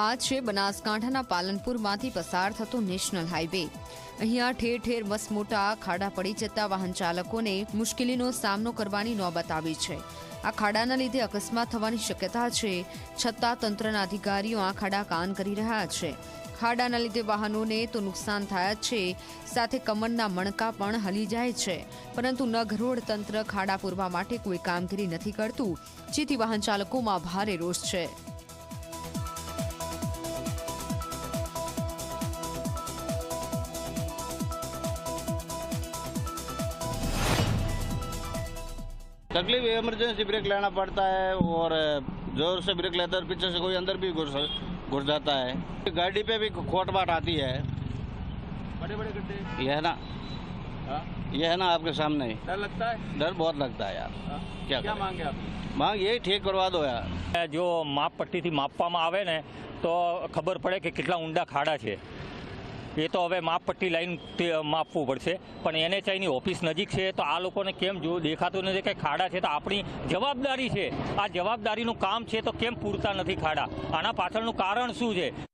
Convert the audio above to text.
આ છે બનાસકાંઠાના પાલનપુરમાંથી પસાર થતો નેશનલ હાઈવે અહીંયા ઠેર ઠેર મસમોટા ખાડા પડી જતા વાહન ચાલકોને મુશ્કેલીનો સામનો કરવાની નોબત આવી છે. આ ખાડાના લીધે અકસ્માત થવાની શક્યતા છે, છતાં તંત્રના અધિકારીઓ આ ખાડા કાન કરી રહ્યા છે. ખાડાના લીધે વાહનોને તો નુકસાન થયા છે, સાથે કમરના મણકા પણ હલી જાય છે. પરંતુ નગરોડ તંત્ર ખાડા પૂરવા માટે કોઈ કામગીરી નથી કરતું, જેથી વાહન ચાલકોમાં ભારે રોષ છે. तकलीफ इमरजेंसी ब्रेक लेना पड़ता है और जोर से ब्रेक लेता है पीछे से कोई अंदर भी घुस घुस जाता है गाड़ी पे भी खोट बाट आती है बड़े बड़े गड्ढे यह है ना हाँ? यह है ना आपके सामने ही डर लगता है डर बहुत लगता है यार हाँ? क्या क्या करें? मांगे आप मांग यही ठीक करवा दो यार જો માપ પટ્ટીથી માપવામાં આવે ને તો ખબર પડે કે કેટલા ઊંડા ખાડા છે એ તો હવે માપ પટ્ટી લાઈન માપવું પડશે. પણ એનએચઆઈની ઓફિસ નજીક છે, તો આ લોકોને કેમ જો દેખાતું નથી કે ખાડા છે, તો આપણી જવાબદારી છે. આ જવાબદારીનું કામ છે, તો કેમ પૂરતા નથી ખાડા? આના પાછળનું કારણ શું છે?